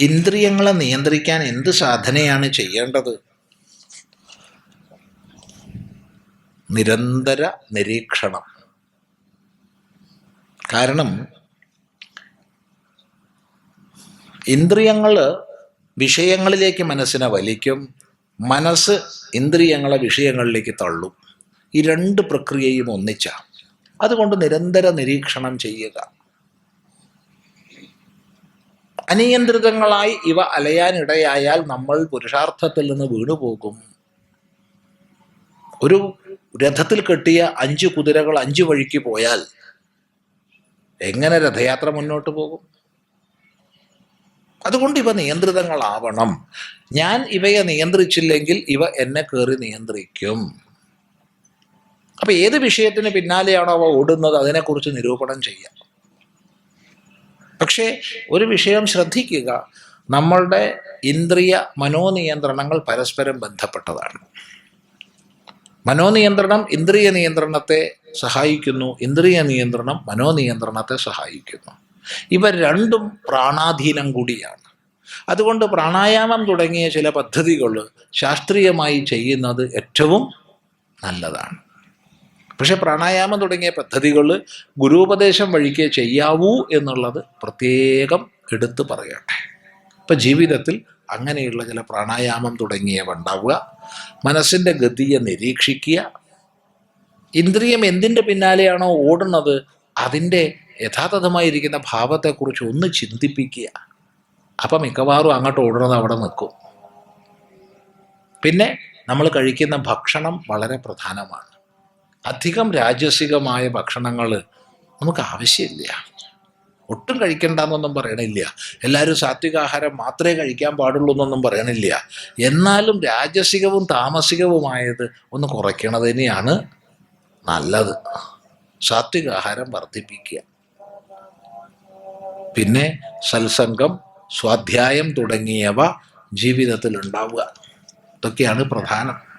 ഇന്ദ്രിയങ്ങളെ നിയന്ത്രിക്കാൻ എന്ത് സാധനയാണ് ചെയ്യേണ്ടത്? നിരന്തര നിരീക്ഷണം. കാരണം ഇന്ദ്രിയങ്ങൾ വിഷയങ്ങളിലേക്ക് മനസ്സിനെ വലിക്കും മനസ്സ് ഇന്ദ്രിയങ്ങളെ വിഷയങ്ങളിലേക്ക് തള്ളും. ഈ രണ്ട് പ്രക്രിയയും ഒന്നിച്ച. അതുകൊണ്ട് നിരന്തര നിരീക്ഷണം ചെയ്യുക. അനിയന്ത്രിതങ്ങളായി ഇവ അലയാനിടയായാൽ നമ്മൾ പുരുഷാർത്ഥത്തിൽ നിന്ന് വീണുപോകും. ഒരു രഥത്തിൽ കെട്ടിയ അഞ്ച് കുതിരകൾ അഞ്ച് വഴിക്ക് പോയാൽ എങ്ങനെ രഥയാത്ര മുന്നോട്ട് പോകും? അതുകൊണ്ട് ഇവ നിയന്ത്രിതങ്ങളാവണം. ഞാൻ ഇവയെ നിയന്ത്രിച്ചില്ലെങ്കിൽ ഇവ എന്നെ കയറി നിയന്ത്രിക്കും. അപ്പൊ ഏത് വിഷയത്തിന് പിന്നാലെയാണോ അവ ഓടുന്നത് അതിനെക്കുറിച്ച് നിരൂപണം ചെയ്യാം. പക്ഷേ ഒരു വിഷയം ശ്രദ്ധിക്കുക നമ്മളുടെ ഇന്ദ്രിയ മനോനിയന്ത്രണങ്ങൾ പരസ്പരം ബന്ധപ്പെട്ടതാണ്. മനോനിയന്ത്രണം ഇന്ദ്രിയ നിയന്ത്രണത്തെ സഹായിക്കുന്നു ഇന്ദ്രിയ നിയന്ത്രണം മനോനിയന്ത്രണത്തെ സഹായിക്കുന്നു. ഇവ രണ്ടും പ്രാണാധീനം കൂടിയാണ്. അതുകൊണ്ട് പ്രാണായാമം തുടങ്ങിയ ചില പദ്ധതികൾ ശാസ്ത്രീയമായി ചെയ്യുന്നത് ഏറ്റവും നല്ലതാണ്. പക്ഷെ പ്രാണായാമം തുടങ്ങിയ പദ്ധതികൾ ഗുരുപദേശം വഴിക്ക് ചെയ്യാവൂ എന്നുള്ളത് പ്രത്യേകം എടുത്തു പറയട്ടെ. ഇപ്പം ജീവിതത്തിൽ അങ്ങനെയുള്ള ചില പ്രാണായാമം തുടങ്ങിയവ ഉണ്ടാവുക മനസ്സിന്റെ ഗതിയെ നിരീക്ഷിക്കുക ഇന്ദ്രിയം എന്തിന്റെ പിന്നാലെയാണോ ഓടുന്നത് അതിന്റെ യഥാർത്ഥമായിരിക്കുന്ന ഭാവത്തെക്കുറിച്ച് ഒന്ന് ചിന്തിപ്പിക്കുക. അപ്പം മിക്കവാറും അങ്ങോട്ട് ഓടുന്നത് അവിടെ നിൽക്കും. പിന്നെ നമ്മൾ കഴിക്കുന്ന ഭക്ഷണം വളരെ പ്രധാനമാണ്. അധികം രാജസികമായ ഭക്ഷണങ്ങൾ നമുക്ക് ആവശ്യമില്ല. ഒട്ടും കഴിക്കണ്ടെന്നൊന്നും പറയണില്ല. എല്ലാവരും സാത്വികാഹാരം മാത്രമേ കഴിക്കാൻ പാടുള്ളൂ എന്നൊന്നും പറയണില്ല. എന്നാലും രാജസികവും താമസികവുമായത് ഒന്ന് കുറയ്ക്കണത് തന്നെയാണ് നല്ലത്. സാത്വികാഹാരം വർദ്ധിപ്പിക്കുക. പിന്നെ സത്സംഗം സ്വാധ്യായം തുടങ്ങിയവ ജീവിതത്തിൽ ഉണ്ടാവുക ഇതൊക്കെയാണ് പ്രധാനം.